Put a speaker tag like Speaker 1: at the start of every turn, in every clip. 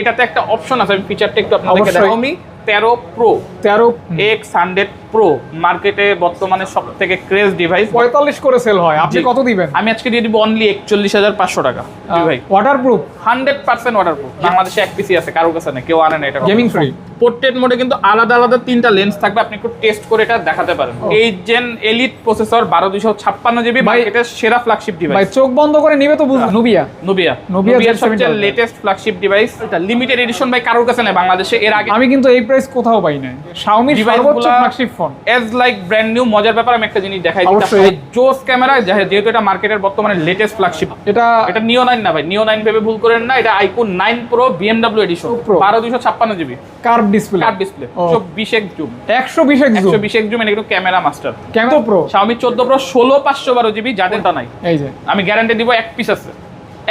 Speaker 1: এটাতে একটা অপশন আছে আমি ফিচারটা একটু আপনাদেরকে দেখাবো আমি তেরো প্রো তেরো এক্স হান্ড্রেড প্রো মার্কেটে বর্তমানে সব থেকে ক্রেজ ডিভাইস
Speaker 2: পঁয়তাল্লিশ করে সেল হয় আপনি কত দিবেন
Speaker 1: আমি আজকে দিয়ে দিব অনলি একচল্লিশ হাজার পাঁচশো টাকা
Speaker 2: ভাই waterproof
Speaker 1: hundred percent waterproof বাংলাদেশে এক পিসি আছে কারো কাছে না কেউ আনে না এটা গেমিং ফ্রি পোর্ট্রেট মোডে কিন্তু আলাদা আলাদা তিনটা লেন্স থাকবে আপনি একটু টেস্ট করে এটা দেখাতে পারেন এই জেন এলিট প্রসেসর বারো দুশো ছাপ্পান্ন জিবি ভাই এটা সেরা ফ্ল্যাগশিপ ডিভাইস
Speaker 2: ভাই চোখ বন্ধ করে নিবে তো বুঝবে নুবিয়া
Speaker 1: নুবিয়া নুবিয়া সবচেয়ে লেটেস্ট ফ্ল্যাগশিপ ডিভাইস এটা লিমিটেড এডিশন ভাই কারোর কাছে না বাংলাদেশে এর
Speaker 2: আগে আমি কিন্তু এই প্রাইস কোথাও পাই নাই
Speaker 1: শাওমি সর্বোচ্চ flagship phone as like brand new মজার ব্যাপার আমি একটা জিনিস দেখাই দিচ্ছি জোস ক্যামেরা যেহেতু এটা মার্কেটের বর্তমানে লেটেস্ট ফ্ল্যাগশিপ এটা এটা নিও 9 না ভাই নিও 9 ভেবে ভুল করেন না এটা iQOO 9 pro BMW edition 12256 GB curve display curve display 120 এক জুম
Speaker 2: 120 এক জুম
Speaker 1: 120 এক জুম এর একটু camera master camera pro Xiaomi 14 pro 16512 GB যাদের তা নাই এই যে আমি গ্যারান্টি দিব এক পিস আছে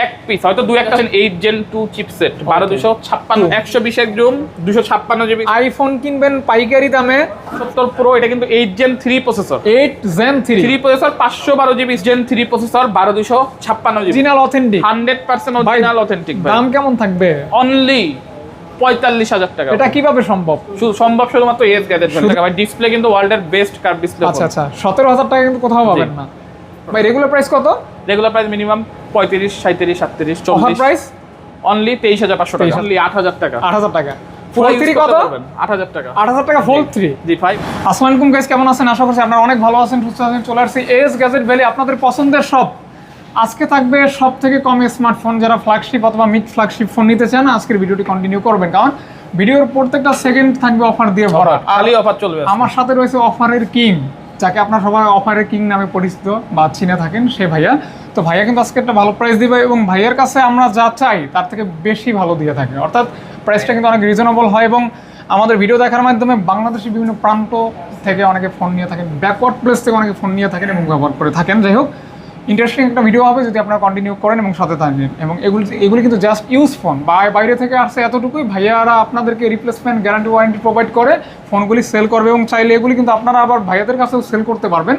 Speaker 1: এক পিস হয়তো দু একটা এইট জেন টু চিপসেট বারো দুশো ছাপ্পান্ন একশো বিশ এক জুম দুশো ছাপ্পান্ন জিবি
Speaker 2: আইফোন কিনবেন পাইকারি দামে
Speaker 1: সত্তর প্রো এটা কিন্তু eight gen three processor
Speaker 2: eight gen three three
Speaker 1: processor পাঁচশো বারো জিবি জেন থ্রি প্রসেসর বারো দুশো ছাপ্পান্ন GB authentic hundred percent original authentic
Speaker 2: দাম কেমন থাকবে
Speaker 1: অনলি পঁয়তাল্লিশ হাজার টাকা
Speaker 2: এটা কিভাবে সম্ভব
Speaker 1: শুধু সম্ভব শুধুমাত্র এস গ্যাজেট ডিসপ্লে কিন্তু ওয়ার্ল্ডের বেস্ট কার্ভ ডিসপ্লে
Speaker 2: আচ্ছা আচ্ছা সতেরো হাজার টাকা কিন্তু কোথাও পাবেন না ভাই রেগুলার প্রাইস কত
Speaker 1: রেগুলার প্রাইস মিনিমাম পঁয়ত্রিশ সাঁত্রিশ সাতত্রিশ চল্লিশ প্রাইস অনলি তেইশ হাজার পাঁচশো টাকা অনলি আট হাজার টাকা
Speaker 2: আট হাজার টাকা কেমন আছেন আশা করছি আপনারা অনেক ভালো আছেন সুস্থ আছেন চলে আসছি এস গ্যাজেট ভ্যালি আপনাদের পছন্দের সব আজকে থাকবে সব থেকে কম স্মার্টফোন যারা ফ্ল্যাগশিপ অথবা মিড ফ্ল্যাগশিপ ফোন নিতে চান আজকের ভিডিওটি কন্টিনিউ করবেন কারণ ভিডিওর প্রত্যেকটা সেকেন্ড থাকবে অফার দিয়ে ভরা
Speaker 1: খালি অফার চলবে
Speaker 2: আমার সাথে রয়েছে অফারের কিং যাকে আপনার সবাই অফারের কিং নামে পরিচিত বা চিনে থাকেন সে ভাইয়া তো ভাইয়া কিন্তু আজকে একটা ভালো প্রাইস দিবে এবং ভাইয়ার কাছে আমরা যা চাই তার থেকে বেশি ভালো দিয়ে থাকে অর্থাৎ প্রাইসটা কিন্তু অনেক রিজনেবল হয় এবং আমাদের ভিডিও দেখার মাধ্যমে বাংলাদেশের বিভিন্ন প্রান্ত থেকে অনেকে ফোন নিয়ে থাকেন ব্যাকওয়ার্ড প্লেস থেকে অনেকে ফোন নিয়ে থাকেন এবং ব্যবহার করে থাকেন যাই হোক ইন্টারেস্টিং একটা ভিডিও হবে যদি আপনারা কন্টিনিউ করেন এবং সাথে থাকেন এবং এগুলি এগুলি কিন্তু জাস্ট ইউজ ফোন বা বাইরে থেকে আসছে এতটুকুই ভাইয়ারা আপনাদেরকে রিপ্লেসমেন্ট গ্যারান্টি ওয়ারেন্টি প্রোভাইড করে ফোনগুলি সেল করবে এবং চাইলে এগুলি কিন্তু আপনারা আবার ভাইয়াদের কাছেও সেল করতে পারবেন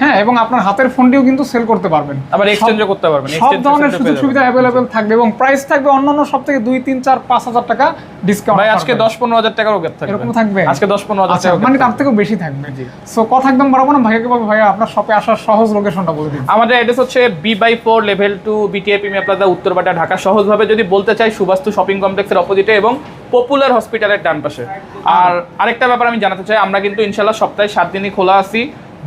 Speaker 2: হ্যাঁ এবং আপনার হাতের ফোনটিও কিন্তু সেল করতে পারবেন
Speaker 1: আবার এক্সচেঞ্জও করতে পারবেন
Speaker 2: সব ধরনের সুযোগ সুবিধা অ্যাভেলেবেল থাকবে এবং প্রাইস থাকবে অন্যান্য সব থেকে দুই তিন চার পাঁচ হাজার টাকা ডিসকাউন্ট
Speaker 1: ভাই আজকে দশ পনেরো হাজার টাকারও থাকবে এরকম থাকবে আজকে দশ পনেরো আচ্ছা,
Speaker 2: টাকা মানে তার থেকেও বেশি থাকবে সো কথা একদম বাড়াবো না ভাইয়াকে বলবো ভাইয়া আপনার শপে আসার সহজ লোকেশনটা বলে দিন
Speaker 1: আমাদের অ্যাড্রেস হচ্ছে B by four level two BTA premier plaza উত্তরবাটা ঢাকা সহজভাবে যদি বলতে চাই সুবাস্তু শপিং কমপ্লেক্সের অপোজিটে এবং পপুলার হসপিটালের ডান পাশে আর আরেকটা ব্যাপার আমি জানাতে চাই আমরা কিন্তু ইনশাল্লাহ সপ্তাহে সাত দিনই খোলা আছি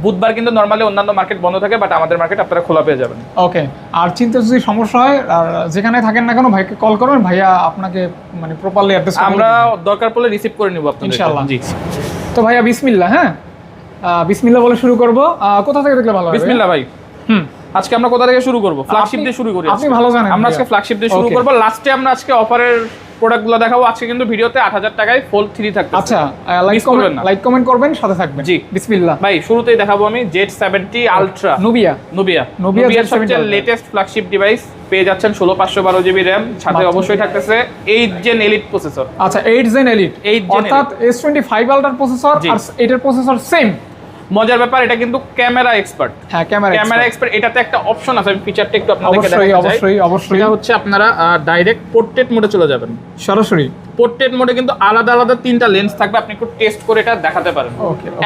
Speaker 1: বুধবার কিন্তু নর্মালি অন্যান্য মার্কেট বন্ধ থাকে বাট আমাদের মার্কেট আপনারা খোলা পেয়ে যাবেন
Speaker 2: ওকে আর চিন্তা যদি সমস্যা হয় আর যেখানে থাকেন না কেন ভাইকে কল করুন ভাইয়া আপনাকে মানে প্রপারলি অ্যাড্রেস
Speaker 1: আমরা দরকার পড়লে রিসিভ করে নিব আপনাদের
Speaker 2: ইনশাআল্লাহ জি তো ভাইয়া বিসমিল্লাহ হ্যাঁ বিসমিল্লাহ বলে শুরু করব কোথা থেকে দেখলে ভালো হবে
Speaker 1: বিসমিল্লাহ ভাই হুম আজকে আমরা কোথা থেকে শুরু করবো ফ্ল্যাগশিপ দিয়ে শুরু করি আপনি ভালো জানেন আমরা আজকে ফ্ল্যাগশিপ দিয়ে শুরু করবো লাস্টে আমরা আজকে অফারের প্রোডাক্টগুলো দেখাবো আজকে কিন্তু ভিডিওতে আট হাজার টাকায় ফোল থ্রি থাকবে
Speaker 2: আচ্ছা লাইক করবেন লাইক কমেন্ট করবেন সাথে থাকবেন জি বিসমিল্লাহ
Speaker 1: ভাই শুরুতেই দেখাবো আমি Z seventy ultra Nubia Nubia নুবিয়ার সবচেয়ে লেটেস্ট ফ্ল্যাগশিপ ডিভাইস পেয়ে যাচ্ছেন ষোলো পাঁচশো বারো জিবি র্যাম সাথে অবশ্যই থাকতেছে এইট জেন এলিট প্রসেসর
Speaker 2: আচ্ছা এইট জেন এলিট এইট অর্থাৎ এস টোয়েন্টি ফাইভ আলট্রার প্রসেসর আর এটার প্রসেসর সেম
Speaker 1: মজার ব্যাপার এটা কিন্তু ক্যামেরা এক্সপার্ট হ্যাঁ ক্যামেরা ক্যামেরা এক্সপার্ট এটাতে একটা অপশন আছে আমি ফিচারটা একটু আপনাদেরকে
Speaker 2: অবশ্যই অবশ্যই অবশ্যই
Speaker 1: এটা হচ্ছে আপনারা ডাইরেক্ট পোর্ট্রেট মোডে চলে যাবেন সরাসরি পোর্ট্রেট মোডে কিন্তু আলাদা আলাদা তিনটা লেন্স থাকবে আপনি একটু টেস্ট করে এটা দেখাতে পারেন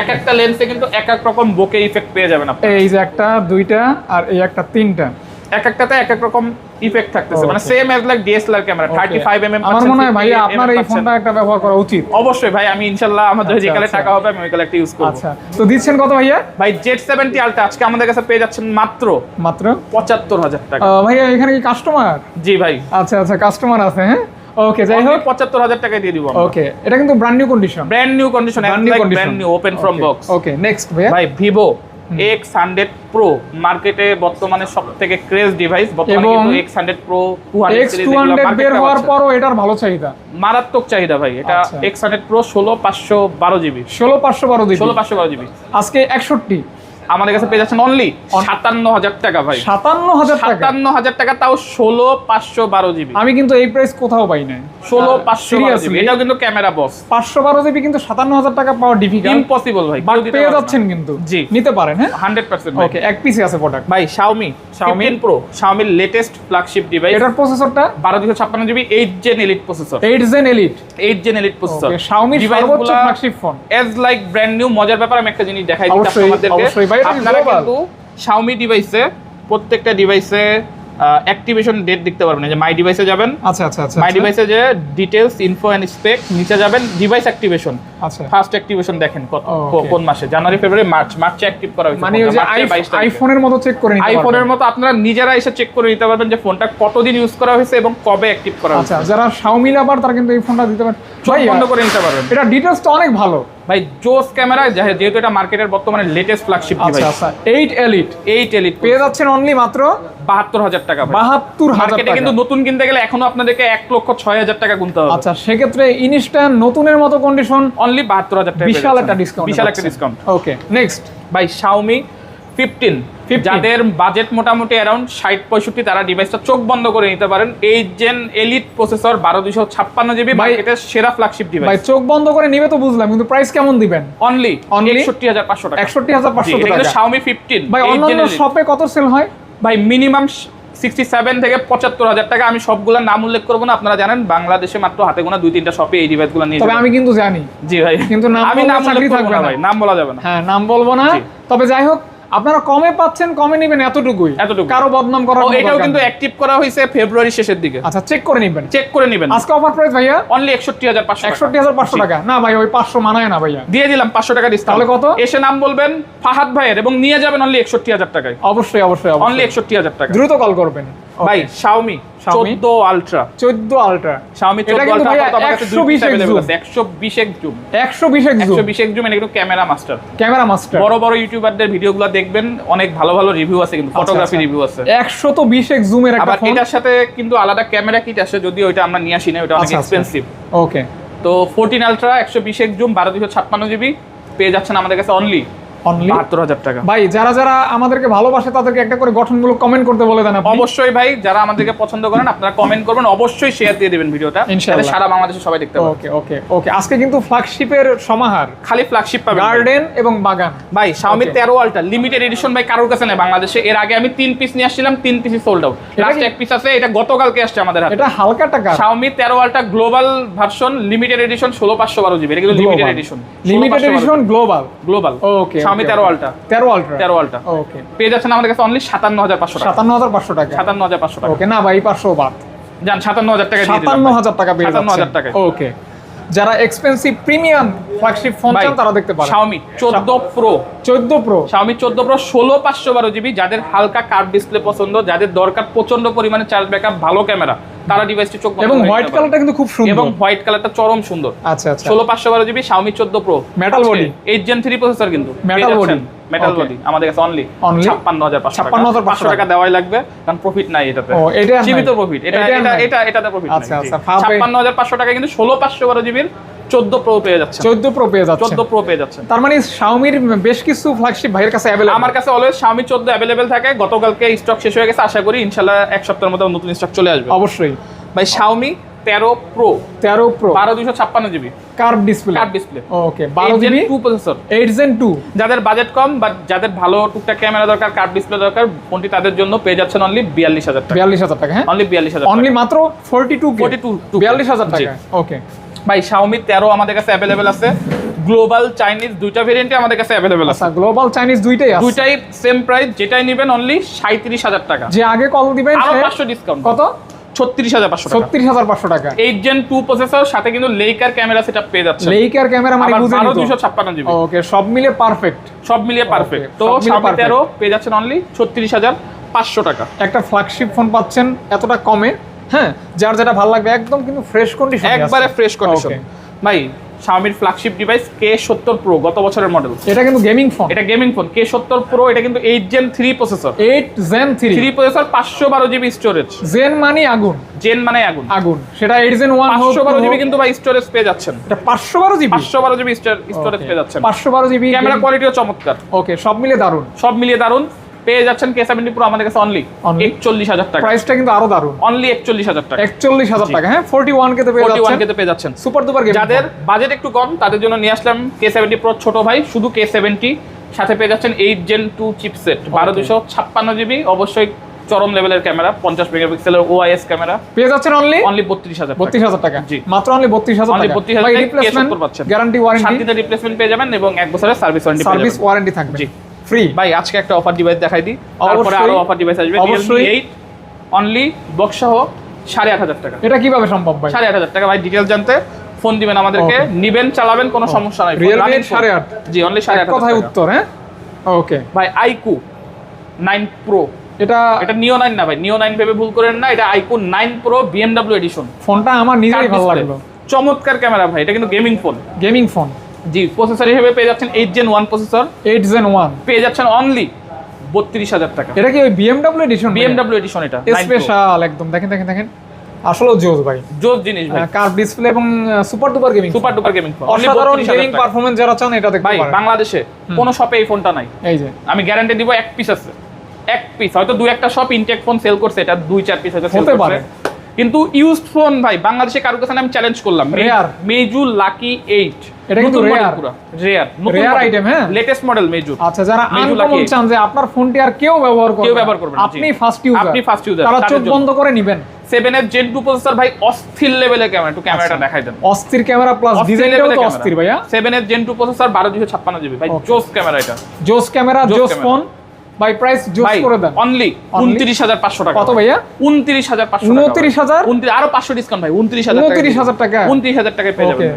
Speaker 1: এক একটা লেন্সে কিন্তু এক এক রকম বোকে ইফেক্ট পেয়ে যাবেন আপনি
Speaker 2: এই যে একটা দুইটা আর এই একটা তিনটা
Speaker 1: এক একটাতে এক এক রকম ইফেক্ট থাকতেছে মানে same as like DSLR camera 35 MM
Speaker 2: আমার মনে হয় ভাই mm আপনার এই ফোনটা একটা ব্যবহার করা উচিত
Speaker 1: অবশ্যই ভাই আমি ইনশাআল্লাহ আমাদের আচ্ছা, যে কালে আচ্ছা। টাকা হবে আমি ওই কালে একটা ইউজ করব আচ্ছা
Speaker 2: তো দিচ্ছেন কত ভাইয়া
Speaker 1: ভাই জেড সেভেন্টি আলটা আজকে আমাদের কাছে পেয়ে যাচ্ছেন মাত্র মাত্র 75000 টাকা
Speaker 2: ভাইয়া এখানে কি কাস্টমার জি ভাই আচ্ছা আচ্ছা কাস্টমার আছে হ্যাঁ ওকে
Speaker 1: যাই হোক পঁচাত্তর হাজার টাকায় দিয়ে দিব
Speaker 2: ওকে এটা কিন্তু brand new condition
Speaker 1: brand new condition brand new condition brand new open from box okay next ভাই ভিভো এক্স হান্ড্রেড প্রো মার্কেটে বর্তমানে সব থেকে ক্রেজ ডিভাইস বর্তমানে X hundred pro
Speaker 2: two hundred হওয়ার পরও এটার ভালো চাহিদা
Speaker 1: মারাত্মক চাহিদা ভাই এটা এক্স হান্ড্রেড প্রো ষোলো পাঁচশো বারো জিবি
Speaker 2: ষোলো পাঁচশো বারো জিবি
Speaker 1: ষোলো পাঁচশো বারো জিবি
Speaker 2: আজকে একষট্টি
Speaker 1: আমাদের কাছে পেয়ে যাচ্ছেন অনলি সাতান্ন হাজার টাকা ভাই
Speaker 2: সাতান্ন হাজার
Speaker 1: সাতান্ন হাজার টাকা তাও ষোলো পাঁচশো বারো জিবি
Speaker 2: আমি কিন্তু এই প্রাইস কোথাও পাই না
Speaker 1: ষোলো পাঁচশো জিবি এটাও কিন্তু ক্যামেরা বক্স
Speaker 2: পাঁচশো বারো জিবি কিন্তু সাতান্ন হাজার টাকা পাওয়া ডিফিকাল্ট
Speaker 1: ইম্পসিবল ভাই
Speaker 2: পেয়ে যাচ্ছেন কিন্তু জি নিতে পারেন হ্যাঁ হান্ড্রেড পার্সেন্ট ওকে এক পিসি আছে প্রোডাক্ট
Speaker 1: ভাই শাওমি শাওমি প্রো শাওমির লেটেস্ট ফ্ল্যাগশিপ ডিভাইস
Speaker 2: এটার প্রসেসরটা
Speaker 1: বারো দুশো ছাপ্পান্ন GB eight gen elite processor
Speaker 2: eight gen elite
Speaker 1: eight gen elite processor
Speaker 2: Xiaomi সর্বোচ্চ flagship phone
Speaker 1: as like brand new মজার ব্যাপার আমি একটা জিনিস দেখাই
Speaker 2: দিচ্ছি আপনাদেরকে অবশ্যই
Speaker 1: ভাই আপনারা কিন্তু শাওমি ডিভাইসে প্রত্যেকটা ডিভাইসে অ্যাক্টিভেশন ডেট দেখতে পারবেন যে মাই ডিভাইসে যাবেন
Speaker 2: আচ্ছা আচ্ছা মাই আচ্ছা,
Speaker 1: ডিভাইসে আচ্ছা। যে ডিটেলস ইনফো এন্ড স্পেক নিচে যাবেন ডিভাইস অ্যাক্টিভেশন আচ্ছা ফার্স্ট অ্যাক্টিভেশন দেখেন কত কোন মাসে জানুয়ারি ফেব্রুয়ারি মার্চ মার্চে অ্যাক্টিভ করা হয়েছে
Speaker 2: মানে আইফোনের মতো চেক করে নিতে
Speaker 1: আইফোনের মতো আপনারা নিজেরা এসে চেক করে নিতে পারবেন যে ফোনটা কতদিন ইউজ করা হয়েছে এবং কবে অ্যাক্টিভ করা আচ্ছা,
Speaker 2: হয়েছে আচ্ছা যারা Xiaomi লাভার তারা কিন্তু এই ফোনটা দিতে পারেন
Speaker 1: পারবেন বন্ধ করে নিতে পারবেন
Speaker 2: এটা ডিটেইলসটা অনেক ভালো
Speaker 1: ভাই জোস ক্যামেরা যেহেতু এটা মার্কেটের বর্তমানে লেটেস্ট ফ্ল্যাগশিপ ডিভাইস আচ্ছা
Speaker 2: 8 এলিট 8 এলিট পেয়ে যাচ্ছেন অনলি মাত্র
Speaker 1: 72000 টাকা
Speaker 2: 72000
Speaker 1: মার্কেটে কিন্তু নতুন কিনতে গেলে এখনো আপনাদেরকে 1 লক্ষ 6000 টাকা গুনতে হবে
Speaker 2: আচ্ছা সে ক্ষেত্রে নতুনের মতো কন্ডিশন
Speaker 1: অনলি 72000 টাকা
Speaker 2: বিশাল একটা ডিসকাউন্ট
Speaker 1: বিশাল একটা ডিসকাউন্ট
Speaker 2: ওকে নেক্সট
Speaker 1: ভাই Xiaomi 15 যাদের বাজেট মোটামুটি অ্যারাউন্ড ষাট পঁয়ষট্টি তারা ডিভাইসটা চোখ বন্ধ করে নিতে পারেন এই জেন এলিট প্রসেসর বারো দুশো ছাপ্পান্ন জিবি বা এটা সেরা ফ্ল্যাগশিপ ডিভাইস
Speaker 2: চোখ বন্ধ করে নিবে তো বুঝলাম কিন্তু প্রাইস কেমন দিবেন
Speaker 1: অনলি অনলি একষট্টি হাজার পাঁচশো টাকা
Speaker 2: একষট্টি হাজার পাঁচশো
Speaker 1: টাকা শাওমি ফিফটিন
Speaker 2: ভাই অন্যান্য শপে কত সেল হয়
Speaker 1: ভাই মিনিমাম সিক্সটি সেভেন থেকে পঁচাত্তর হাজার টাকা আমি সবগুলো নাম উল্লেখ করবো না আপনারা জানেন বাংলাদেশে মাত্র হাতে গোনা দুই তিনটা শপে এই ডিভাইস গুলো নিয়ে
Speaker 2: আমি কিন্তু জানি জি ভাই কিন্তু আমি নাম উল্লেখ থাকবে না ভাই নাম বলা যাবে না হ্যাঁ নাম বলবো না তবে যাই হোক আপনারা কমে পাচ্ছেন কমে নেবেন এতটুকুই এতটুকু কারো বদনাম করা
Speaker 1: এটাও কিন্তু অ্যাক্টিভ করা হয়েছে ফেব্রুয়ারি শেষের দিকে
Speaker 2: আচ্ছা চেক করে নেবেন চেক করে নেবেন আজকে অফার প্রাইস ভাইয়া
Speaker 1: অনলি একষট্টি হাজার পাঁচশো
Speaker 2: একষট্টি হাজার পাঁচশো টাকা না ভাই ওই পাঁচশো মানায় না ভাইয়া
Speaker 1: দিয়ে দিলাম পাঁচশো টাকা দিস তাহলে কত এসে নাম বলবেন ফাহাদ ভাইয়ের এবং নিয়ে যাবেন অনলি একষট্টি হাজার টাকায়
Speaker 2: অবশ্যই অবশ্যই
Speaker 1: অনলি একষট্টি হাজার টাকা
Speaker 2: দ্রুত কল করবেন
Speaker 1: ভাই Xiaomi 14 ultra
Speaker 2: 14 ultra
Speaker 1: Xiaomi 14 ultra
Speaker 2: আমার কাছে 120 এক জুম
Speaker 1: 120 এক জুম
Speaker 2: 120 এক জুম
Speaker 1: 120 এক জুম এটা কিন্তু ক্যামেরা মাস্টার ক্যামেরা মাস্টার বড় বড় ইউটিউবারদের ভিডিওগুলো দেখবেন অনেক ভালো ভালো রিভিউ আছে কিন্তু ফটোগ্রাফি আচ্ছা, রিভিউ আচ্ছা। আছে
Speaker 2: 100 তো 20 এক জুমের একটা
Speaker 1: ফোন এটার সাথে কিন্তু আলাদা ক্যামেরা কিট আছে যদিও এটা আমরা নিয়ে আসি না এটা অনেক এক্সপেন্সিভ আচ্ছা, ওকে তো 14 আলট্রা 120 এক জুম 12 256 জিবি পেয়ে যাচ্ছেন আমাদের কাছে অনলি অনলি 72000
Speaker 2: ভাই যারা যারা আমাদেরকে ভালোবাসে তাদেরকে একটা করে গঠনমূলক কমেন্ট করতে বলে দেন
Speaker 1: অবশ্যই ভাই যারা আমাদেরকে পছন্দ করেন আপনারা কমেন্ট করবেন অবশ্যই শেয়ার দিয়ে দিবেন ভিডিওটা ইনশাআল্লাহ সারা বাংলাদেশে সবাই দেখতে পাবে
Speaker 2: ওকে ওকে ওকে আজকে কিন্তু ফ্ল্যাগশিপের সমাহার
Speaker 1: খালি ফ্ল্যাগশিপ পাবেন
Speaker 2: গার্ডেন এবং বাগান
Speaker 1: ভাই Xiaomi 13 আলটা লিমিটেড এডিশন ভাই কারোর কাছে নেই বাংলাদেশে এর আগে আমি তিন পিস নিয়ে আসছিলাম তিন পিসই সোল্ড আউট লাস্ট এক পিস আছে এটা গতকালকে আসছে আমাদের হাতে
Speaker 2: এটা হালকা টাকা
Speaker 1: Xiaomi 13 ultra global version limited edition 16512 GB এটা কিন্তু limited edition
Speaker 2: limited edition global global okay আমি তেরো আলটা তেরো আলটা তেরো আলটা ওকে
Speaker 1: পেয়ে যাচ্ছেন আমাদের কাছে অনলি সাতান্ন
Speaker 2: সাতান্ন হাজার হাজার পাঁচশো পাঁচশো টাকা
Speaker 1: সাতান্ন হাজার পাঁচশো টাকা
Speaker 2: ওকে না ভাই পাঁচশো বাদ
Speaker 1: যান সাতান্ন হাজার টাকা সাতান্ন
Speaker 2: হাজার টাকা সাতান্ন হাজার টাকা ওকে যারা এক্সপেন্সিভ প্রিমিয়াম ফ্ল্যাগশিপ ফোন চান তারা দেখতে পারে
Speaker 1: Xiaomi 14 Pro 14 Pro Xiaomi 14 Pro 16512 GB যাদের হালকা কার্ভ ডিসপ্লে পছন্দ যাদের দরকার প্রচন্ড পরিমাণে চার্জ ব্যাকআপ ভালো ক্যামেরা তারা ডিভাইসটি চোখ
Speaker 2: এবং হোয়াইট কালারটা কিন্তু খুব সুন্দর
Speaker 1: এবং হোয়াইট কালারটা চরম সুন্দর আচ্ছা আচ্ছা ষোলো পাঁচশো বারো জিবি শাওমি চোদ্দ pro metal body eight gen three processor কিন্তু মেটাল বডি মেটাল বডি আমাদের কাছে অনলি অনলি টাকা দেওয়াই লাগবে কারণ প্রফিট নাই এটাতে এটা সীমিত প্রফিট এটা এটা এটা এটাতে প্রফিট আচ্ছা, আচ্ছা টাকা কিন্তু বারো জিবির চোদ্দ প্রো পেয়ে যাচ্ছে
Speaker 2: চোদ্দ প্রো পেয়ে যাচ্ছে
Speaker 1: 14 প্রো পেয়ে যাচ্ছে
Speaker 2: তার মানে শাওমির বেশ কিছু ফ্ল্যাগশিপ ভাইয়ের কাছে अवेलेबल
Speaker 1: আমার কাছে অলওয়েজ শাওমি 14 अवेलेबल থাকে গতকালকে স্টক শেষ হয়ে গেছে আশা করি ইনশাল্লাহ এক সপ্তাহের মধ্যে নতুন স্টক চলে আসবে অবশ্যই ভাই শাওমি তেরো প্রো তেরো প্রো বারো GB curve display curve display
Speaker 2: okay বারো GB two processor eight gen two
Speaker 1: যাদের বাজেট কম বা যাদের ভালো টুকটাক ক্যামেরা দরকার কার্ভ ডিসপ্লে দরকার ফোনটি তাদের জন্য পেয়ে যাচ্ছেন অনলি বিয়াল্লিশ টাকা
Speaker 2: বিয়াল্লিশ টাকা হ্যাঁ অনলি বিয়াল্লিশ হাজার অনলি মাত্র ফোরটি টু ফোরটি টু টাকা ওকে
Speaker 1: ভাই শাওমি তেরো আমাদের কাছে অ্যাভেলেবেল আছে গ্লোবাল চাইনিজ দুইটা ভেরিয়েন্টই আমাদের কাছে অ্যাভেলেবেল
Speaker 2: আছে গ্লোবাল আচ্ছা, চাইনিজ দুইটাই আছে
Speaker 1: দুইটাই সেম প্রাইস যেটাই নেবেন অনলি 37000 টাকা
Speaker 2: যে আগে কল দিবেন
Speaker 1: আরো 500 ডিসকাউন্ট কত ছত্রিশ হাজার
Speaker 2: পাঁচশো টাকা
Speaker 1: এইট জেন টু প্রসেসর কিন্তু লেইকার ক্যামেরা সেটা পেয়ে যাচ্ছে মানে
Speaker 2: সব মিলে পারফেক্ট
Speaker 1: সব মিলিয়ে পারফেক্ট তো সাড়ে পেয়ে যাচ্ছেন অনলি ছত্রিশ হাজার পাঁচশো টাকা
Speaker 2: একটা ফ্ল্যাগশিপ ফোন পাচ্ছেন এতটা কমে হ্যাঁ যার যেটা ভালো লাগবে একদম কিন্তু ফ্রেশ কন্ডিশন
Speaker 1: একবারে ফ্রেশ কন্ডিশন ভাই শাওমির ফ্ল্যাগশিপ ডিভাইস কে সত্তর প্রো গত বছরের মডেল
Speaker 2: এটা কিন্তু গেমিং ফোন
Speaker 1: এটা গেমিং ফোন কে সত্তর প্রো এটা কিন্তু eight gen three processor
Speaker 2: eight gen three
Speaker 1: three processor পাঁচশো বারো জিবি স্টোরেজ
Speaker 2: জেন মানে আগুন
Speaker 1: জেন মানে আগুন
Speaker 2: আগুন সেটা এইট জেন ওয়ান পাঁচশো বারো জিবি কিন্তু ভাই স্টোরেজ পেয়ে যাচ্ছেন এটা পাঁচশো বারো জিবি
Speaker 1: পাঁচশো বারো জিবি স্টোরেজ পেয়ে যাচ্ছেন
Speaker 2: পাঁচশো বারো জিবি
Speaker 1: ক্যামেরা কোয়ালিটিও চমৎকার
Speaker 2: ওকে সব মিলিয়ে দারুন
Speaker 1: সব মিলিয়ে দারুন পেয়ে যাচ্ছেন কে সেভেন্টি প্রো আমাদের কাছে অনলি একচল্লিশ হাজার টাকা
Speaker 2: প্রাইসটা কিন্তু আরো দারুণ
Speaker 1: অনলি একচল্লিশ হাজার টাকা
Speaker 2: একচল্লিশ হাজার টাকা হ্যাঁ forty one K forty
Speaker 1: one K পেয়ে যাচ্ছেন সুপার দুপার যাদের বাজেট একটু কম তাদের জন্য নিয়ে আসলাম কে সেভেন্টি প্রো ছোট ভাই শুধু কে সেভেন্টি সাথে পেয়ে যাচ্ছেন এইট জেন টু চিপসেট বারো দুশো ছাপ্পান্ন জিবি অবশ্যই চরম লেভেলের ক্যামেরা পঞ্চাশ মেগাপিক্সেলের ওআইএস ক্যামেরা
Speaker 2: পেয়ে যাচ্ছেন অনলি
Speaker 1: অনলি বত্রিশ হাজার বত্রিশ হাজার টাকা জি
Speaker 2: মাত্র অনলি বত্রিশ হাজার অনলি বত্রিশ হাজার রিপ্লেসমেন্ট পাচ্ছেন গ্যারান্টি ওয়ারেন্টি
Speaker 1: রিপ্লেসমেন্ট পেয়ে যাবেন এবং এক বছরের সার্ভিস ওয়ারেন্টি
Speaker 2: সার্ভিস ওয়ারেন্টি থাকবে জি
Speaker 1: ফ্রি ভাই আজকে একটা অফার ডিভাইস দেখাই দিই তারপরে আরো অফার ডিভাইস আসবে
Speaker 2: অবশ্যই এইট
Speaker 1: অনলি বক্স সহ সাড়ে আট হাজার টাকা
Speaker 2: এটা কিভাবে সম্ভব ভাই
Speaker 1: সাড়ে আট হাজার টাকা ভাই ডিটেল জানতে ফোন দিবেন আমাদেরকে নিবেন চালাবেন কোনো oh, সমস্যা নাই
Speaker 2: রিয়েলমি সাড়ে আট জি অনলি সাড়ে আট উত্তর হ্যাঁ ওকে
Speaker 1: ভাই আইকু নাইন প্রো এটা এটা নিও নাইন না ভাই নিও নাইন ভেবে ভুল করেন না এটা iQOO nine pro BMW edition
Speaker 2: ফোনটা আমার নিজেরই ভালো লাগলো
Speaker 1: চমৎকার ক্যামেরা ভাই এটা কিন্তু গেমিং ফোন গেমিং ফোন জি প্রসেসর হিসেবে পেয়ে যাচ্ছেন eight gen one processor eight gen one পেয়ে যাচ্ছেন অনলি বত্রিশ হাজার টাকা এটা কি ওই বিএমডাব্লিউ এডিশন বিএমডাব্লিউ এডিশন এটা স্পেশাল একদম দেখেন দেখেন দেখেন আসলে জোস ভাই জোস জিনিস ভাই কার্ভ হ্যাঁ, ডিসপ্লে এবং super duper gaming super duper gaming অসাধারণ গেমিং পারফরম্যান্স যারা চান এটা দেখতে পারেন বাংলাদেশে কোন শপে এই ফোনটা নাই এই যে আমি গ্যারান্টি দিব এক পিস আছে এক পিস হয়তো দুই একটা শপ ইনটেক ফোন সেল করছে এটা দুই চার পিস হয়তো সেল করছে কিন্তু ইউজড ফোন ভাই বাংলাদেশে কারো কাছে আমি চ্যালেঞ্জ করলাম রেয়ার মেজু লাকি 8 এটা কিন্তু আইটেম হ্যাঁ লেটেস্ট মডেল মেজু আচ্ছা যারা আনকমন চান যে আপনার ফোনটি আর কেউ ব্যবহার করবে কেউ ব্যবহার করবে আপনি ফার্স্ট ইউজার আপনি ফার্স্ট ইউজার তারা চোখ বন্ধ করে নেবেন 7 এর জেন 2 প্রসেসর ভাই অস্থির লেভেলের ক্যামেরা একটু ক্যামেরাটা আচ্ছা। দেখাই দেন অস্থির ক্যামেরা প্লাস ডিজাইনটাও তো অস্থির ভাইয়া 7 এর জেন 2 প্রসেসর 12256 জিবি ভাই জোস ক্যামেরা এটা জোস ক্যামেরা জোস ফোন বাই প্রাইস জোস করে দেন অনলি 29500 টাকা কত ভাইয়া 29500 29000 29 আরো 500 ডিসকাউন্ট ভাই 29000 29000 টাকা 29000 টাকায় পেয়ে যাবেন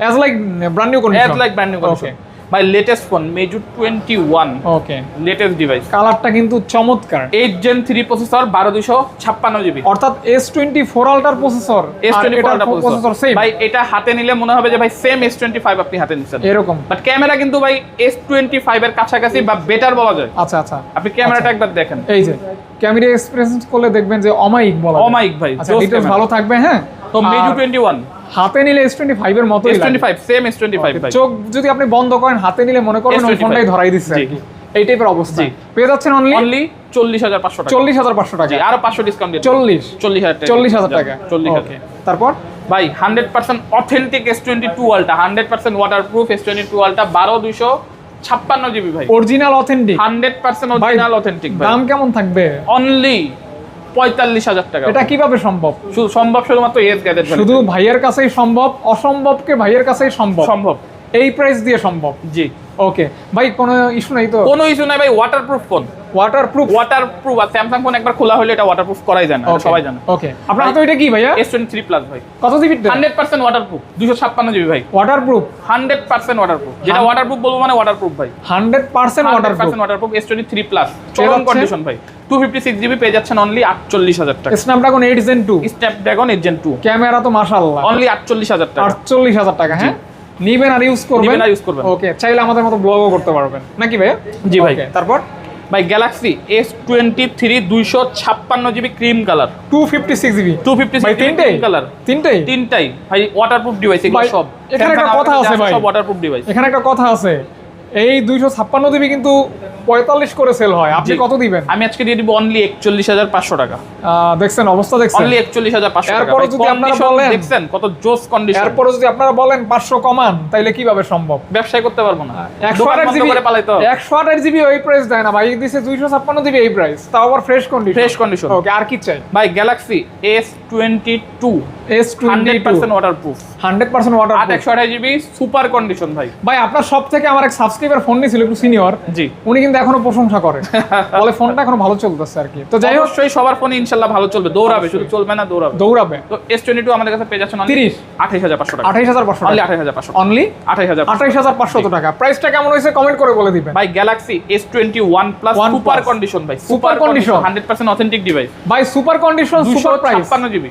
Speaker 1: as like brand new condition as like brand new condition ভাই latest phone Meizu twenty one okay latest device কালারটা কিন্তু চমৎকার এইট জেন থ্রি প্রসেসর বারো দুশো ছাপ্পান্ন জিবি অর্থাৎ এস টোয়েন্টি ফোর আলটার processor S twenty four processor same ভাই এটা হাতে নিলে মনে হবে যে ভাই সেম এস টোয়েন্টি ফাইভ আপনি হাতে নিচ্ছেন এরকম বাট ক্যামেরা কিন্তু ভাই এস টোয়েন্টি ফাইভ এর কাছাকাছি বা বেটার বলা যায় আচ্ছা আচ্ছা আপনি ক্যামেরাটা আচ্ছা। একবার দেখেন এই যে ক্যামেরা এক্সপ্রেস করলে দেখবেন যে অমায়িক বলা অমায়িক ভাই আচ্ছা ভালো থাকবে হ্যাঁ তো মেজু টোয়েন্টি ওয়ান হাতে নিলে এস টোয়েন্টি ফাইভ এর মতো S five same S twenty five চোখ যদি আপনি বন্ধ করেন হাতে নিলে মনে করেন ওই ফোনটাই ধরাই দিচ্ছে এই টাইপের অবস্থা পেয়ে যাচ্ছেন অনলি অনলি চল্লিশ হাজার পাঁচশো চল্লিশ হাজার পাঁচশো টাকা আরো পাঁচশো ডিসকাউন্ট চল্লিশ চল্লিশ হাজার চল্লিশ হাজার টাকা চল্লিশ হাজার তারপর ভাই hundred percent authentic S twenty two ultra hundred percent waterproof S twenty two ultra বারো দুশো ছাপ্পান্ন জিবি ভাই original authentic hundred percent original authentic দাম কেমন থাকবে অনলি পঁয়তাল্লিশ হাজার টাকা এটা কিভাবে সম্ভব শুধু সম্ভব শুধুমাত্র এস গ্যাজেট শুধু ভাইয়ের কাছেই সম্ভব অসম্ভবকে ভাইয়ের কাছেই সম্ভব সম্ভব এই প্রাইস দিয়ে সম্ভব জি ওকে ভাই কোনো ইস্যু নাই তো কোনো ইস্যু নাই ভাই ওয়াটারপ্রুফ ফোন ওয়াটারপ্রুফ ওয়াটারপ্রুফ আর স্যামসাং ফোন একবার খোলা হলে এটা ওয়াটারপ্রুফ করাই যায় না সবাই জানে ওকে আপনার হাতে এটা কি ভাইয়া S23 প্লাস ভাই কত জিবি 100% ওয়াটারপ্রুফ 256 জিবি ভাই ওয়াটারপ্রুফ 100% ওয়াটারপ্রুফ যেটা ওয়াটারপ্রুফ বলবো মানে ওয়াটারপ্রুফ ভাই 100% ওয়াটারপ্রুফ 100% ওয়াটারপ্রুফ S23 প্লাস চরম কন্ডিশন ভাই 256 জিবি পেয়ে যাচ্ছেন অনলি 48000 টাকা Snapdragon 8 gen 2 Snapdragon 8 gen 2 camera তো মাশাআল্লাহ অনলি 48000 টাকা 48000 টাকা হ্যাঁ নিবেন আর ইউজ করবেন নিবেন আর ইউজ করবেন ওকে চাইলে আমাদের মতো ব্লগও করতে পারবেন নাকি ভাই জি ভাই তারপর ভাই গ্যালাক্সি এস টোয়েন্টি থ্রি দুইশো ছাপ্পান্ন GB cream colour two fifty six GB two fifty six তিনটাই কালার তিনটাই তিনটাই ভাই ওয়াটারপ্রুফ ডিভাইস এগুলো সব এখানে একটা কথা আছে ভাই সব ওয়াটারপ্রুফ ডিভাইস এখানে একটা কথা আছে এই দুইশো ছাপ্পান্ন দিবি কিন্তু পঁয়তাল্লিশ করে সেল হয় আপনি কত দিবেন আমি আজকে দিয়ে দিব অনলি একচল্লিশ হাজার পাঁচশো টাকা দেখছেন অবস্থা দেখছেন অনলি একচল্লিশ হাজার পাঁচশো এরপরে যদি আপনারা বলেন দেখছেন কত জোস কন্ডিশন এরপরে যদি আপনারা বলেন পাঁচশো কমান তাইলে কিভাবে সম্ভব ব্যবসায় করতে পারবো না হ্যাঁ, একশো আঠাশ জিবি করে একশো আঠাশ জিবি ওই প্রাইস দেয় না ভাই দিছে দুইশো ছাপ্পান্ন দিবি এই প্রাইস তাও আবার fresh condition fresh condition okay আর কি চাই ভাই Galaxy S twenty two S twenty percent waterproof hundred percent water একশো আঠাশ জিবি সুপার কন্ডিশন ভাই ভাই আপনার সব থেকে আমার এক সাবস্ক্রাইব ফার্স্ট এবার ফোন নিয়েছিল একটু সিনিয়র জি উনি কিন্তু এখনো প্রশংসা করেন বলে ফোনটা এখনো ভালো চলতেছে আর কি তো যাই হোক সেই সবার ফোন ইনশাল্লাহ ভালো চলবে দৌড়াবে শুধু চলবে না দৌড়াবে দৌড়াবে তো এস টোয়েন্টি টু আমাদের কাছে পেজ আছে তিরিশ আঠাইশ হাজার পাঁচশো আঠাশ হাজার পাঁচশো অনলি আঠাইশ হাজার পাঁচশো অনলি আঠাইশ হাজার আঠাশ হাজার পাঁচশো টাকা প্রাইসটা কেমন হয়েছে কমেন্ট করে বলে দিবেন ভাই Galaxy S twenty one plus one super condition ভাই super condition hundred percent authentic device ভাই সুপার কন্ডিশন সুপার প্রাইস ছাপ্পান্ন জিবি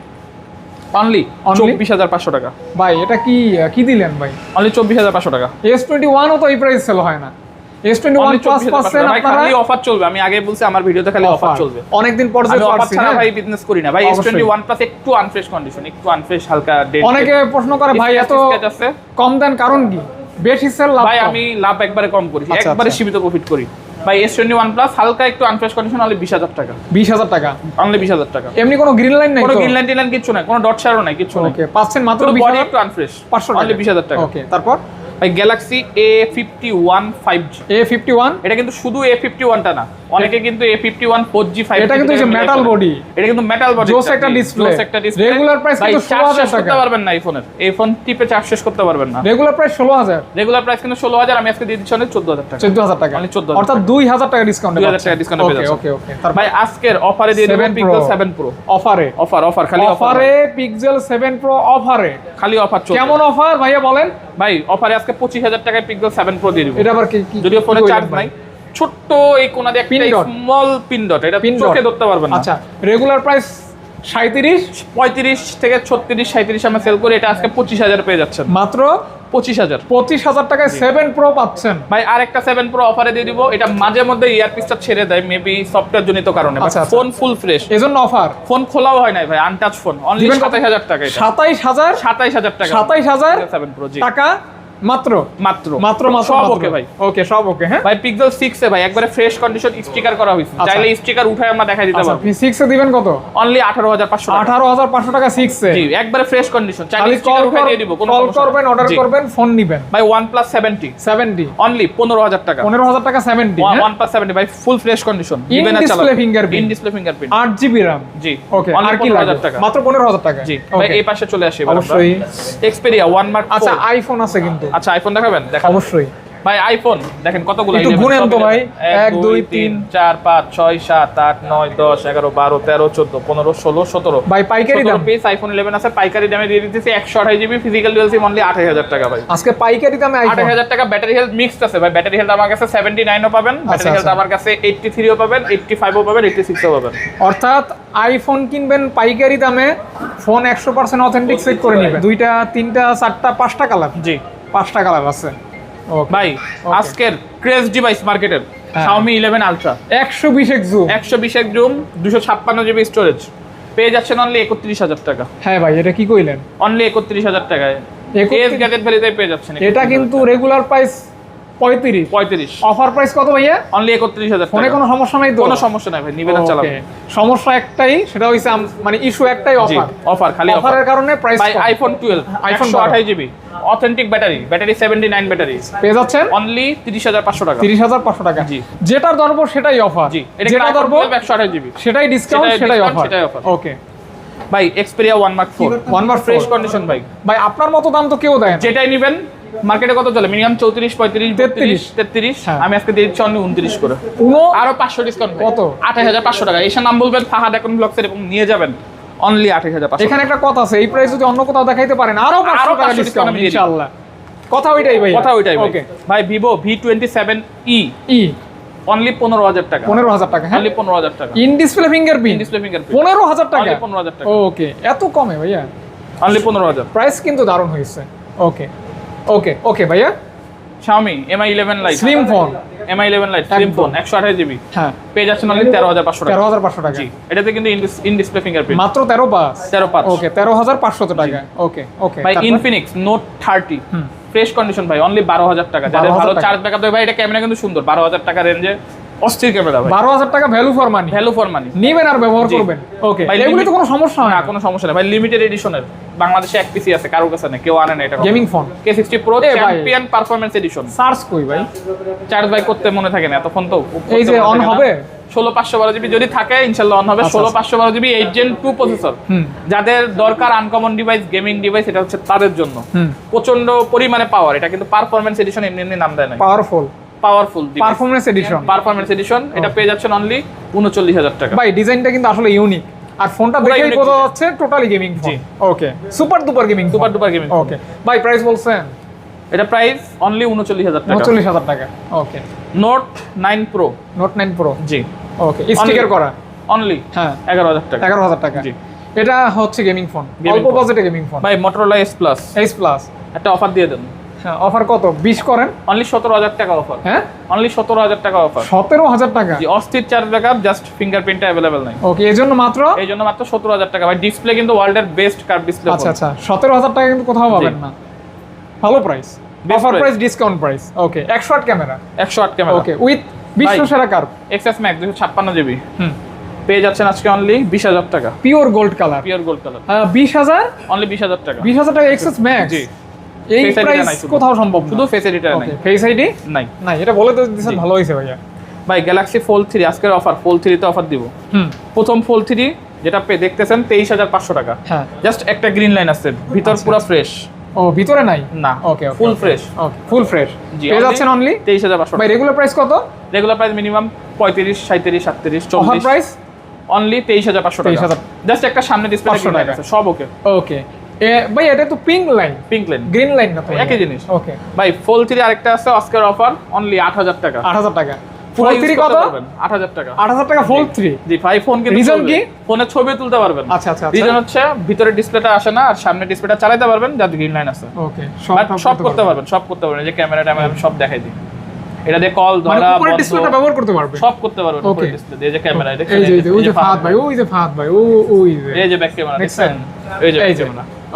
Speaker 1: অনলি চব্বিশ হাজার পাঁচশো টাকা ভাই এটা কি কি দিলেন ভাই অনলি চব্বিশ হাজার পাঁচশো টাকা এস টোয়েন্টি ওয়ানও তো এই প্রাইস সেল হয় না ভিডিওতে অফার চলবে অনেকদিন পর হ্যাঁ? ভাই বিজনেস করি না ভাই এস টোয়েন্টি একটু আনফ্রেশ কন্ডিশন একটু আনফ্রেশ হালকা অনেকে প্রশ্ন করে ভাই কম দেন কারণ কি বেশি সেল লাভ আমি লাভ একবারে কম করি আচ্ছা, একবারে আচ্ছা। সীমিত প্রফিট করি ভাই এস টোয়েন্টি ওয়ান প্লাস হালকা একটু আনফ্রেশ কন্ডিশন হলে বিশ হাজার টাকা বিশ হাজার টাকা অনলি বিশ হাজার টাকা এমনি কোনো গ্রিন লাইন নাই কোনো গ্রিন লাইন টিন লাইন কিছু নাই কোনো ডট শারও নাই কিছু নাই পাচ্ছেন মাত্র বিশ হাজার আনফ্রেশ পাঁচশো অনলি বিশ হাজার টাকা ওকে তারপর ভাই Galaxy A fifty one five G A fifty one এটা কিন্তু শুধু এ ফিফটি ওয়ানটা না অনেকে কিন্তু A fifty one four G five এটা কিন্তু মেটাল বডি এটা কিন্তু মেটাল বডি জোস একটা ডিসপ্লে জোস একটা ডিসপ্লে রেগুলার প্রাইস কিন্তু 16000 করতে পারবেন না এই এই ফোন টিপে চার্জ শেষ করতে পারবেন না রেগুলার প্রাইস 16000 রেগুলার প্রাইস কিন্তু 16000 আমি আজকে দিয়ে দিচ্ছি 14000 টাকা 14000 টাকা মানে 14000 অর্থাৎ 2000 টাকা ডিসকাউন্ট 2000 টাকা ডিসকাউন্ট পেয়ে যাচ্ছে ওকে ওকে ওকে ভাই আজকের অফারে দিয়ে দেব পিক্সেল 7 প্রো অফারে অফার অফার খালি অফারে পিক্সেল 7 প্রো অফারে খালি অফার চলছে কেমন অফার ভাইয়া বলেন ভাই অফারে আজকে পঁচিশ হাজার টাকায় পিক্সেল সেভেন প্রো দিয়ে দেবো এটা আবার কি যদিও ফোনে চার্জ নাই ছোট্ট এই কোনা দিয়ে একটা স্মল পিন ডট এটা পিন চোখে ধরতে পারবেন না আচ্ছা রেগুলার প্রাইস সাঁত্রিশ পঁয়ত্রিশ থেকে ছত্রিশ সাঁত্রিশ আমরা সেল করি এটা আজকে পঁচিশ হাজার পেয়ে যাচ্ছেন মাত্র পঁচিশ হাজার পঁচিশ হাজার টাকায় সেভেন প্রো পাচ্ছেন ভাই আর একটা সেভেন প্রো অফারে দিয়ে দিব এটা মাঝে মধ্যে ইয়ারপিসটা ছেড়ে দেয় মেবি সফটওয়্যার জনিত কারণে ফোন ফুল ফ্রেশ এজন্য অফার ফোন খোলাও হয় নাই ভাই আনটাচ ফোন অনলি সাতাইশ হাজার টাকা সাতাইশ হাজার সাতাইশ হাজার টাকা সাতাইশ হাজার সেভেন প্রো টাকা মাত্র মাত্র মাত্র মাত্র সব ওকে ভাই ওকে সব ওকে হ্যাঁ ভাই পিক্সেল 6 এ ভাই একবারে ফ্রেশ কন্ডিশন স্টিকার করা হয়েছে আচ্ছা। চাইলে স্টিকার উঠায় আমরা দেখাই দিতে আচ্ছা, পারবো 6 এ দিবেন কত অনলি 18500 18500 টাকা 6 এ জি একবারে ফ্রেশ কন্ডিশন চাইলে স্টিকার উঠায় দিয়ে দিব কোনো কল করবেন অর্ডার করবেন ফোন নেবেন ভাই OnePlus 70 70 অনলি 15000 টাকা 15000 টাকা 70 হ্যাঁ? OnePlus 70 ভাই ফুল ফ্রেশ কন্ডিশন দিবেন না display fingerprint in display fingerprint 8 GB RAM জি ওকে আর কি লাগে মাত্র 15000 টাকা জি ভাই এই পাশে চলে আসে ভাই অবশ্যই Xperia 1 Mark আচ্ছা আইফোন আছে কিন্তু আচ্ছা আইফোন দেখাবেন দেখা অবশ্যই ভাই আইফোন দেখেন কতগুলো একটু গুনেন তো ভাই 1 2 3 4 5 6 7 8 9 10 11 12 13 14 15 16 17 ভাই পাইকারি দাম পেস আইফোন 11 আছে পাইকারি দামে দিয়ে দিতেছি 128 GB physical dual SIM only 8000 টাকা ভাই আজকে পাইকারি দামে 8000 টাকা ব্যাটারি হেলথ মিক্সড আছে ভাই ব্যাটারি হেলথ আমার কাছে 79 ও পাবেন ব্যাটারি আচ্ছা, আচ্ছা। হেলথ আমার কাছে 83 ও পাবেন 85 ও পাবেন 86 ও পাবেন অর্থাৎ আইফোন কিনবেন পাইকারি দামে ফোন 100% অথেন্টিক চেক করে নেবেন দুইটা তিনটা চারটা পাঁচটা কালার জি পাঁচটা কালার আছে ভাই আজকের ক্রেজ ডিভাইস মার্কেটের Xiaomi 11 Ultra 120 এক জুম 120 এক জুম 256 জিবি স্টোরেজ পেয়ে যাচ্ছেন অনলি 31000 টাকা হ্যাঁ ভাই এটা কি কইলেন অনলি 31000 টাকায় এস গ্যাজেট ভ্যালিতে পেয়ে যাচ্ছেন এটা কিন্তু রেগুলার প্রাইস পঁয়ত্রিশ পঁয়ত্রিশ অফার প্রাইস কত ভাইয়া অনলি একত্রিশ হাজার ফোনে কোনো সমস্যা নাই কোনো সমস্যা নাই ভাই নিবেন চালাবে সমস্যা একটাই সেটা হইছে মানে ইস্যু একটাই অফার অফার খালি অফারের কারণে প্রাইস আইফোন টুয়েলভ আইফোন আঠাশ GB authentic battery battery seventy nine battery পেয়ে যাচ্ছেন অনলি তিরিশ হাজার পাঁচশো টাকা তিরিশ হাজার পাঁচশো টাকা জি যেটা দরব সেটাই অফার জি যেটা দরব একশো আঠাশ জিবি সেটাই ডিসকাউন্ট সেটাই অফার সেটাই অফার ওকে ভাই Xperia one Mark four one Mark fresh condition bike ভাই আপনার মতো দাম তো কেউ দেয় যেটাই নেবেন মার্কেটে কত চলে মিনিমাম চৌত্রিশ পঁয়ত্রিশ তেত্রিশ তেত্রিশ হ্যাঁ। আমি আজকে দিয়ে দিচ্ছি অন্য উনত্রিশ করে আরো পাঁচশো ডিসকাউন্ট কত আঠাশ হাজার পাঁচশো টাকা এসে নাম বলবেন ফাহাদ এখন ব্লগসের এবং নিয়ে যাবেন অনলি আঠাশ হাজার এখানে একটা কথা আছে এই প্রাইস যদি অন্য কোথাও দেখাইতে পারেন আরো আরো টাকা ডিসকাউন্ট ইনশাআল্লাহ কথা ওইটাই ভাই কথা ওইটাই ওকে ভাই Vivo V twenty seven E E only পনেরো হাজার টাকা পনেরো হাজার টাকা হ্যাঁ পনেরো হাজার টাকা in display finger display finger পনেরো হাজার টাকা পনেরো হাজার টাকা ওকে এত কমে ভাইয়া অনলি পনেরো হাজার প্রাইস কিন্তু দারুণ হয়েছে ওকে ওকে ওকে ভাইয়া Xiaomi MI 11 Lite slim phone MI 11 Lite slim phone 128 GB হ্যাঁ পেজ আছে অনলি 13500 টাকা 13500 টাকা জি এটাতে কিন্তু ইন ডিসপ্লে ফিঙ্গারপ্রিন্ট মাত্র 13 পাস 13 পাস ওকে 13500 টাকা ওকে ওকে ভাই Infinix Note 30 ফ্রেশ কন্ডিশন ভাই অনলি 12000 টাকা যাদের ভালো চার্জ ব্যাকআপ দেয় ভাই এটা ক্যামেরা কিন্তু সুন্দর 12000 টাকা রেঞ্জে অস্থির ক্যামেরা ভাই 12000 টাকা value for money value for money নিবেন আর ব্যবহার করবেন ওকে ভাই এগুলি তো কোনো সমস্যা হয় না কোনো সমস্যা নেই ভাই লিমিটেড এডিশনের বাংলাদেশে এক পিসি আছে কারো কাছে না কেউ আনে না এটা gaming phone K sixty pro champion performance edition search কই ভাই চার্জ বাই করতে মনে থাকে না এতক্ষণ তো এই যে অন হবে ষোলো পাঁচশো বারো জিবি যদি থাকে ইনশাল্লাহ অন হবে আচ্ছা, ষোলো আচ্ছা। পাঁচশো বারো GB eight gen two processor যাদের দরকার আনকমন ডিভাইস গেমিং ডিভাইস এটা হচ্ছে তাদের জন্য প্রচন্ড পরিমাণে পাওয়ার এটা কিন্তু পারফরমেন্স এডিশন এমনি এমনি নাম দেয় না powerful powerful performance edition performance edition এটা পেয়ে যাচ্ছেন অনলি উনচল্লিশ হাজার টাকা ভাই ডিজাইনটা কিন্তু আসলে ইউনিক আর ফোনটা দেখেই বোঝা যাচ্ছে totally gaming phone okay super duper gaming super duper gaming okay ভাই প্রাইস বলছেন এটা প্রাইস অনলি উনচল্লিশ হাজার টাকা উনচল্লিশ হাজার টাকা okay note nine pro note nine pro জি ওকে স্টিকার করা অনলি হ্যাঁ এগারো হাজার টাকা এগারো হাজার টাকা জি এটা হচ্ছে গেমিং ফোন অল্প বাজেটে গেমিং ফোন ভাই Motorola S plus S plus একটা অফার দিয়ে দেন অফার হ্যাঁ, কত বিশ করেন অনলি সতেরো হাজার টাকা অফার হ্যাঁ অনলি সতেরো হাজার টাকা অফার সতেরো হাজার টাকা অস্থির charge backup just fingerprint available নাই ওকে এই জন্য মাত্র এই জন্য মাত্র সতেরো হাজার টাকা ভাই ডিসপ্লে কিন্তু ওয়ার্ল্ডের বেস্ট কার্ড ডিসপ্লে আচ্ছা আচ্ছা সতেরো হাজার টাকা কিন্তু কোথাও পাবেন না ভালো price offer price discount price okay একশো আট ক্যামেরা একশো আট ক্যামেরা ওকে উইথ বিশ্ব সেরা কার্ভ এক্সএস ম্যাক্স দুশো ছাপ্পান্ন জিবি হুম পেয়ে যাচ্ছেন আজকে অনলি বিশ হাজার টাকা pure gold colour pure gold colour বিশ হাজার অনলি বিশ হাজার টাকা বিশ হাজার টাকা এক্সএস ম্যাক্স জি এই প্রাইস কোথাও সম্ভব শুধু ফেস আইডিটা নাই ফেস আইডি নাই নাই এটা বলে তো দিছেন ভালো হয়েছে ভাইয়া ভাই গ্যালাক্সি ফোল থ্রি আজকের অফার ফোল থ্রিতে অফার দিব প্রথম ফোল থ্রি যেটা পে দেখতেছেন তেইশ হাজার পাঁচশো টাকা জাস্ট হ্যাঁ। একটা গ্রিন লাইন আছে ভিতর আচ্ছা। পুরো ফ্রেশ ও ভিতরে নাই না ওকে ফুল ফ্রেশ ওকে ফুল ফ্রেশ জি পেয়ে যাচ্ছেন অনলি তেইশ হাজার পাঁচশো ভাই রেগুলার প্রাইস কত রেগুলার প্রাইস মিনিমাম পঁয়ত্রিশ সাঁত্রিশ সাতত্রিশ চল্লিশ প্রাইস অনলি তেইশ হাজার পাঁচশো টাকা জাস্ট একটা সামনে ডিসপ্লে সব ওকে ওকে ভাই এটা তো pink line pink line green line না একই জিনিস ওকে ভাই ফোল থ্রি আরেকটা আছে অস্কার অফার অনলি আট হাজার টাকা আট হাজার টাকা তুলতে পারবেন আচ্ছা আচ্ছা রিজন আচ্ছা। হচ্ছে ভিতরে ডিসপ্লেটা আসে না আর সামনে ডিসপ্লেটা চালাতে পারবেন যাতে গ্রিন লাইন আছে সব করতে পারবেন সব করতে পারবেন যে ক্যামেরা ট্যামেরা সব দেখাই দিই এটা দিয়ে কল মানে ধরা উপরে ডিসপ্লেটা ব্যবহার করতে পারবে সব করতে পারবে উপরে ডিসপ্লে দিয়ে যে ক্যামেরা দেখেন এই যে ওই যে ফাহাদ ভাই ওই যে ফাহাদ ভাই ও ওই যে এই যে ব্যাক ক্যামেরা দেখছেন এই যে এই যে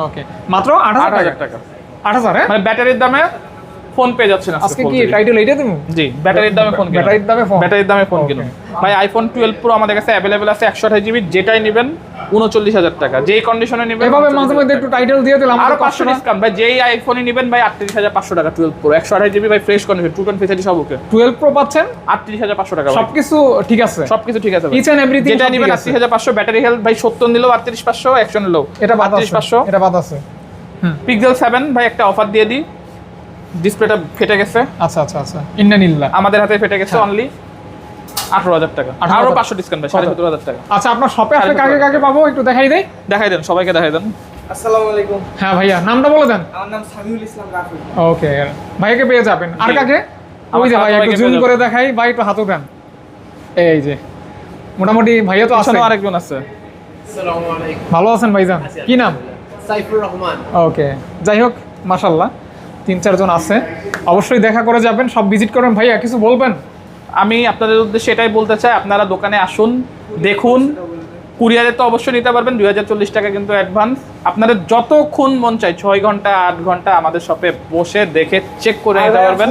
Speaker 1: ওকে মাত্র 18000 টাকা 18000 হ্যাঁ? মানে ব্যাটারির দামে ফোন পেয়ে যাচ্ছেন আজকে কি টাইটেল এটা তুমি জি ব্যাটারির দামে ফোন ব্যাটারির দামে ফোন ব্যাটারির দামে ফোন কিনুন ভাই আইফোন 12 প্রো আমাদের কাছে अवेलेबल আছে 128 জিবি যেটাই নেবেন 39000 টাকা যেই কন্ডিশনে নেবেন এভাবে মাঝে মধ্যে একটু টাইটেল দিয়ে দিলাম আরো 500 ডিসকাউন্ট ভাই যেই আইফোনই নেবেন ভাই 38500 টাকা 12 প্রো 128 জিবি ভাই ফ্রেশ কন্ডিশন টু ফেসিলিটি সব ওকে 12 প্রো পাচ্ছেন 38500 টাকা সবকিছু ঠিক আছে সবকিছু ঠিক আছে ইচ এন্ড এভরিথিং যেটা নেবেন 38500 ব্যাটারি হেলথ ভাই 70 নিলো 38500 100 নিলো এটা 38500 এটা বাদ আছে পিক্সেল 7 ভাই একটা অফার দিয়ে দিই ডিসপ্লেটা ফেটে গেছে আচ্ছা আচ্ছা আচ্ছা ইন্নানিল্লাহ আমাদের হাতে ফেটে গেছে অনলি হ্যাঁ। আঠারো হাজার টাকা আঠারো পাঁচশো ডিসকাউন্ট ভাই সাড়ে আচ্ছা। টাকা আচ্ছা আপনার শপে কাকে কাকে পাবো একটু দেখাই দেয় দেখাই দেন সবাইকে দেখাই দেন আসসালামু আলাইকুম হ্যাঁ ভাইয়া নামটা বলে দেন আমার নাম সামিউল ইসলাম রাফি ওকে ভাইকে পেয়ে যাবেন আর কাকে ওই ভাই একটু জুম করে দেখাই ভাই একটু হাতও দেন এই যে মোটামুটি ভাইয়া তো আসলে আরেকজন আছে আসসালামু আলাইকুম ভালো আছেন ভাইজান কি নাম সাইফুর রহমান ওকে যাই হোক মাশাআল্লাহ তিন চারজন আছে অবশ্যই দেখা করে যাবেন সব ভিজিট করবেন ভাইয়া কিছু বলবেন আমি আপনাদের উদ্দেশ্যে এটাই বলতে চাই আপনারা দোকানে আসুন দেখুন কুরিয়ারে তো অবশ্যই নিতে পারবেন দুই হাজার চল্লিশ টাকা কিন্তু অ্যাডভান্স আপনাদের যতক্ষণ মন চাই ছয় ঘন্টা আট ঘন্টা আমাদের শপে বসে দেখে চেক করে নিতে পারবেন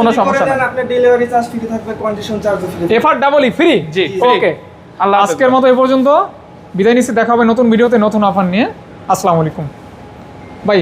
Speaker 1: কোনো সমস্যা নেই delivery free F R double E free জি ওকে আল্লাহ আজকের মতো এ পর্যন্ত বিদায় নিচ্ছি দেখা হবে নতুন ভিডিওতে নতুন অফার নিয়ে আসসালামু আলাইকুম বাই